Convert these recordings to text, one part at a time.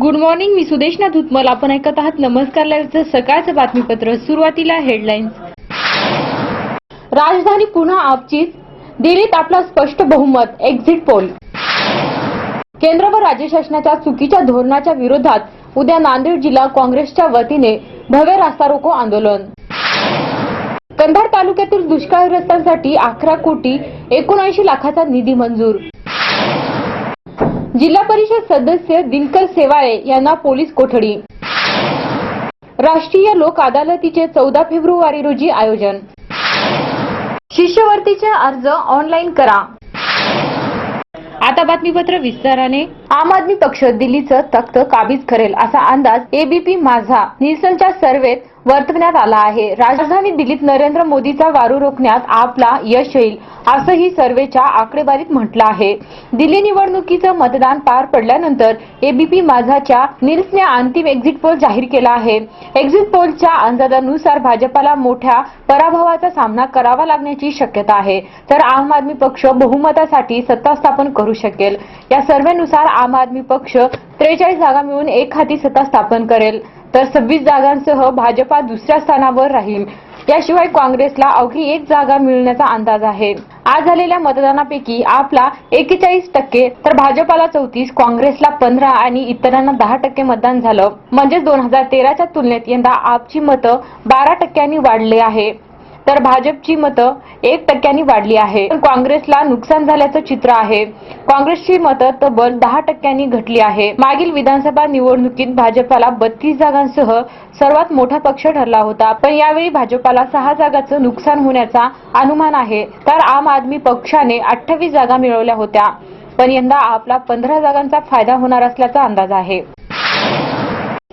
Good morning मी सुदेशना धुतमल. आपण ऐकत आहात नमस्कार लाईव्हचं सकाळचं बातमीपत्र. सुरुवातीला हेडलाईन्स राजधानी पुन्हा आपचीच दिल्लीत आपला स्पष्ट बहुमत. एक्झिट पोल केंद्र व राज्य शासनाच्या चुकीच्या धोरणाच्या विरोधात उद्या नांदेड जिल्हा काँग्रेसच्या वतीने भव्य रास्ता रोको आंदोलन. कंधार तालुक्यातील दुष्काळग्रस्तांसाठी अकरा कोटी एकोणऐंशी लाखाचा निधी मंजूर. जिल्हा परिषद सदस्य दिनकर सेवाळे यांना पोलीस कोठडी. राष्ट्रीय लोक अदालतीचे चौदा फेब्रुवारी रोजी आयोजन. शिष्यवृत्तीचे अर्ज ऑनलाईन करा. आता बातमीपत्र विस्ताराने. आम आदमी पक्ष दिल्लीचं तख्त काबीज करेल असा अंदाज एबीपी माझा. निल्सनच्या सर्वेत वर्तवण्यात आला आहे. राजधानी दिल्लीत नरेंद्र मोदीचा वारू रोखण्यात आपला यश येईल असंही सर्वेच्या आकडेवारीत म्हटलं आहे. दिल्ली निवडणुकीचं मतदान पार पडल्यानंतर एबीपी माझाच्या निल्सने अंतिम एक्झिट पोल जाहीर केला आहे. एक्झिट पोलच्या अंदाजानुसार भाजपाला मोठ्या पराभवाचा सामना करावा लागण्याची शक्यता आहे. तर आम आदमी पक्ष बहुमतासाठी सत्ता स्थापन करू शकेल. या सर्वेनुसार आम आदमी पक्ष त्रेचाळीस जागा मिळून एक हाती सत्ता स्थापन करेल. तर सव्वीस जागांसह भाजपा दुसऱ्या स्थानावर राहील. याशिवाय काँग्रेसला अवघी एक जागा मिळण्याचा अंदाज आहे. आज झालेल्या मतदानापैकी आपला एकेचाळीस टक्के तर भाजपाला चौतीस काँग्रेसला पंधरा आणि इतरांना दहा टक्के मतदान झालं. म्हणजेच दोन हजार तेराच्या तुलनेत यंदा आपची मतं बारा टक्क्यांनी वाढले आहे. तर भाजपची मतं एक टक्क्यांनी वाढली आहे. पण काँग्रेसला नुकसान झाल्याचं चित्र आहे. काँग्रेसची मतं तब्बल दहा टक्क्यांनी घटली आहे. मागील विधानसभा निवडणुकीत भाजपाला बत्तीस जागांसह सर्वात मोठा पक्ष ठरला होता. पण यावेळी भाजपाला सहा जागांचं नुकसान होण्याचा अनुमान आहे. तर आम आदमी पक्षाने अठ्ठावीस जागा मिळवल्या होत्या. पण यंदा आपला पंधरा जागांचा फायदा होणार असल्याचा अंदाज आहे.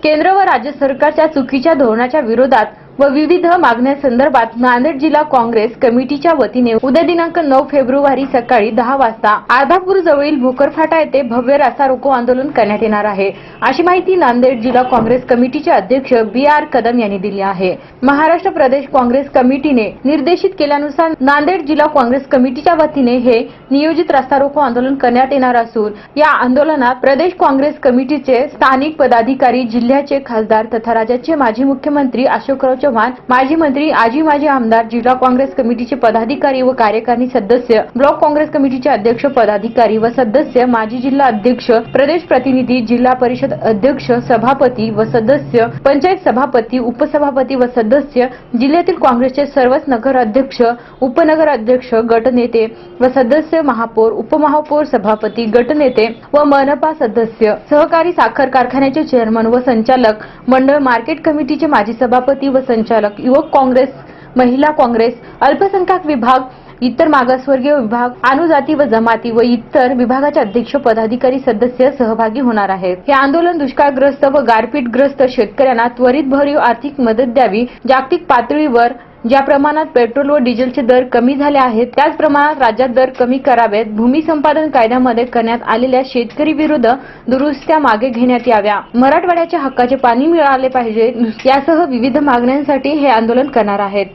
केंद्र व राज्य सरकारच्या चुकीच्या धोरणाच्या विरोधात व विविध मागण्यांसंदर्भात नांदेड जिल्हा काँग्रेस कमिटीच्या वतीने उद्या दिनांक नऊ फेब्रुवारी सकाळी दहा वाजता आधापूर जवळील भोकरफाटा येथे भव्य रास्ता रोको आंदोलन करण्यात येणार आहे. अशी माहिती नांदेड जिल्हा काँग्रेस कमिटीचे अध्यक्ष बी आर कदम यांनी दिली आहे. महाराष्ट्र प्रदेश काँग्रेस कमिटीने निर्देशित केल्यानुसार नांदेड जिल्हा काँग्रेस कमिटीच्या वतीने हे नियोजित रास्ता रोको आंदोलन करण्यात येणार असून या आंदोलनात प्रदेश काँग्रेस कमिटीचे स्थानिक पदाधिकारी जिल्ह्याचे खासदार तथा राज्याचे माजी मुख्यमंत्री अशोकराव चव्हाण माजी मंत्री आजी माजी आमदार जिल्हा काँग्रेस कमिटीचे पदाधिकारी व कार्यकारिणी सदस्य ब्लॉक काँग्रेस कमिटीचे अध्यक्ष पदाधिकारी व सदस्य माजी जिल्हा अध्यक्ष प्रदेश प्रतिनिधी जिल्हा परिषद अध्यक्ष सभापती व सदस्य पंचायत सभापती उपसभापती व सदस्य जिल्ह्यातील काँग्रेसचे सर्वच नगर अध्यक्ष उपनगर अध्यक्ष गटनेते व सदस्य महापौर उपमहापौर सभापती गटनेते व मनपा सदस्य सहकारी साखर कारखान्याचे चेअरमन व संचालक मंडळ मार्केट कमिटीचे माजी सभापती व संचालक युवक काँग्रेस महिला काँग्रेस अल्पसंख्याक विभाग इतर मागासवर्गीय विभाग अनुजाती व जमाती व इतर विभागाचे अध्यक्ष पदाधिकारी सदस्य सहभागी होणार आहेत. हे आंदोलन दुष्काळग्रस्त व गारपीटग्रस्त शेतकऱ्यांना त्वरित भरीव आर्थिक मदत द्यावी जागतिक पातळीवर ज्या प्रमाणात पेट्रोल व डिझेलचे दर कमी झाले आहेत त्याच प्रमाणात राज्यात दर कमी करावेत भूमी संपादन कायद्यामध्ये करण्यात आलेल्या शेतकरी विरुद्ध दुरुस्त्या मागे घेण्यात याव्या. मराठवाड्याच्या हक्काचे पाणी मिळाले पाहिजे यासह विविध मागण्यांसाठी हे आंदोलन करणार आहेत.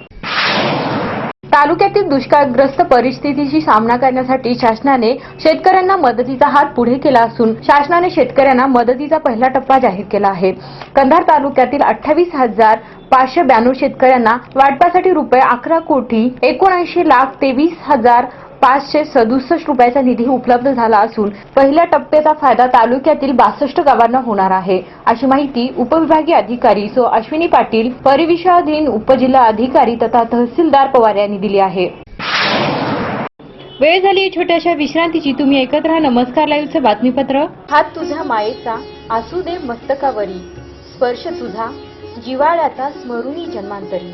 तालुक्यातील दुष्काळग्रस्त परिस्थितीशी सामना करण्यासाठी शासनाने शेतकऱ्यांना मदतीचा हात पुढे केला असून शासनाने शेतकऱ्यांना मदतीचा पहिला टप्पा जाहीर केला आहे. कंधार तालुक्यातील अठ्ठावीस हजार पाचशे ब्याण्णव शेतकऱ्यांना वाटपासाठी रुपये अकरा कोटी एकोणऐंशी लाख तेवीस हजार पाचशे सदुसष्ट रुपयाचा निधी उपलब्ध झाला असून पहिल्या टप्प्याचा फायदा तालुक्यातील बासष्ट गावांना होणार आहे. अशी माहिती उपविभागीय अधिकारी सो अश्विनी पाटील परिविषयाधीन उपजिल्हा अधिकारी तथा तहसीलदार पवार यांनी दिली आहे. वेळ झाली छोट्याशा विश्रांतीची. तुम्ही ऐकत राहा नमस्कार लाईव्हचं बातमीपत्र. हात तुझ्या मायेचा असू दे मस्तकावरी. स्पर्श तुझा जिवाळ्याचा स्मरुनी जन्मांतरी.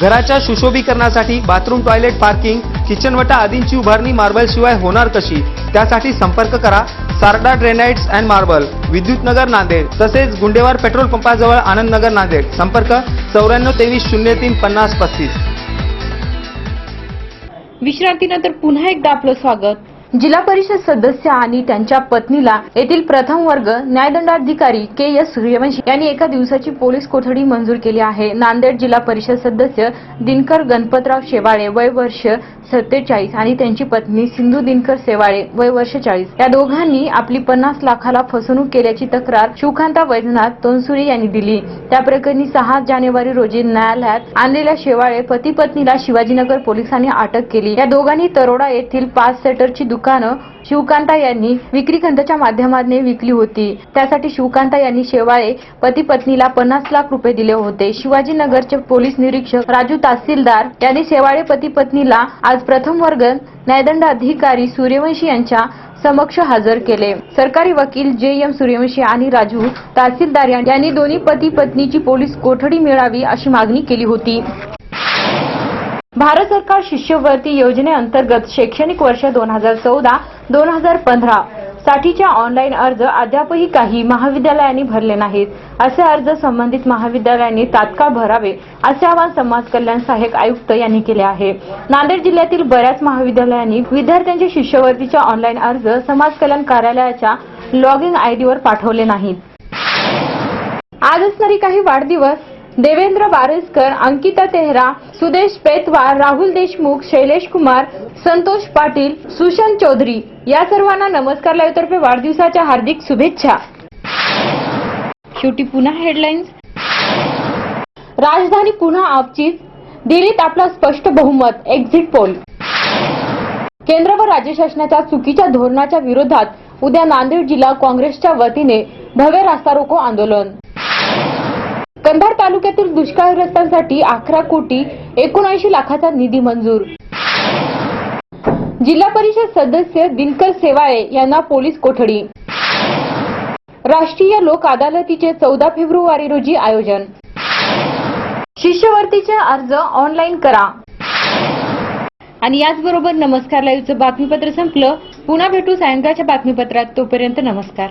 घराच्या सुशोभीकरणासाठी बाथरूम टॉयलेट पार्किंग किचनवटा आदींची उभारणी मार्बल शिवाय होणार कशी? त्यासाठी संपर्क करा सारडा ड्रेनाइट्स अँड मार्बल विद्युत नगर नांदेड तसेच गुंडेवार पेट्रोल पंपाजवळ आनंदनगर नांदेड. संपर्क चौऱ्याण्णव तेवीस शून्य तीन पन्नास पस्तीस विश्रांतीनंतर पुन्हा एकदा आपलं स्वागत जिल्हा परिषद सदस्य आणि त्यांच्या पत्नीला येथील प्रथम वर्ग न्यायदंडाधिकारी के एस सूर्यवंशी यांनी एका दिवसाची पोलीस कोठडी मंजूर केली आहे. नांदेड जिल्हा परिषद सदस्य दिनकर गणपतराव शेवाळे वय वर्ष सत्तेचाळीस आणि त्यांची पत्नी सिंधू दिनकर शेवाळे वय वर्ष चाळीस. या दोघांनी आपली पन्नास लाखाला फसवणूक केल्याची तक्रार शिवकांता वैद्यनाथ तोनसुरे यांनी दिली. त्या प्रकरणी सहा जानेवारी रोजी न्यायालयात आणलेल्या शेवाळे पती पत्नीला शिवाजीनगर पोलिसांनी अटक केली. या दोघांनी तरोडा येथील पाच सेटरची दुकानं शिवकांता यांनी विक्री खंडाच्या माध्यमाने विकली होती. त्यासाठी शिवकांता यांनी शेवाळे पती पत्नीला पन्नास लाख रुपये दिले होते. शिवाजीनगरचे पोलीस निरीक्षक राजू तहसीलदार यांनी शेवाळे पती पत्नीला आज प्रथम वर्ग न्यायदंड अधिकारी सूर्यवंशी यांच्या समक्ष हजर केले. सरकारी वकील जे एम सूर्यवंशी आणि राजू तहसीलदार यांनी दोन्ही पती पत्नीची पोलीस कोठडी मिळावी अशी मागणी केली होती. भारत सरकार शिष्यवृत्ती योजनेअंतर्गत शैक्षणिक वर्ष दोन हजार चौदा दोन हजार पंधरा साठीच्या ऑनलाईन अर्ज अद्यापही काही महाविद्यालयांनी भरले नाहीत. असे अर्ज संबंधित महाविद्यालयांनी तात्काळ भरावे असे आवाहन समाज कल्याण सहाय्यक आयुक्त यांनी केले आहे. नांदेड जिल्ह्यातील बऱ्याच महाविद्यालयांनी विद्यार्थ्यांचे शिष्यवृत्तीच्या ऑनलाईन अर्ज समाज कल्याण कार्यालयाच्या लॉग इन आयडीवर पाठवले नाहीत. आज असणारी काही वाढदिवस देवेंद्र बारसकर अंकिता तेहरा सुदेश पेतवार राहुल देशमुख शैलेश कुमार संतोष पाटील सुशांत चौधरी या सर्वांना नमस्कार. लाईव्ह वाढदिवसाच्या हार्दिक शुभेच्छा. शेवटी पुन्हा हेडलाईन्स राजधानी पुन्हा आपचीच दिल्लीत आपला स्पष्ट बहुमत एक्झिट पोल केंद्र व राज्य शासनाच्या चुकीच्या धोरणाच्या विरोधात उद्या नांदेड जिल्हा काँग्रेसच्या वतीने भव्य रास्ता रोको आंदोलन. कंधार तालुक्यातील दुष्काळग्रस्तांसाठी अकरा कोटी एकोणऐंशी लाखाचा निधी मंजूर. जिल्हा परिषद सदस्य दिनकर सेवाळे यांना पोलीस कोठडी. राष्ट्रीय लोक अदालतीचे चौदा फेब्रुवारी रोजी आयोजन. शिष्यवर्तीचे अर्ज ऑनलाईन करा. आणि याचबरोबर नमस्कार लाईव्हचं बातमीपत्र संपलं. पुन्हा भेटू सायंकाळच्या बातमीपत्रात. तोपर्यंत नमस्कार.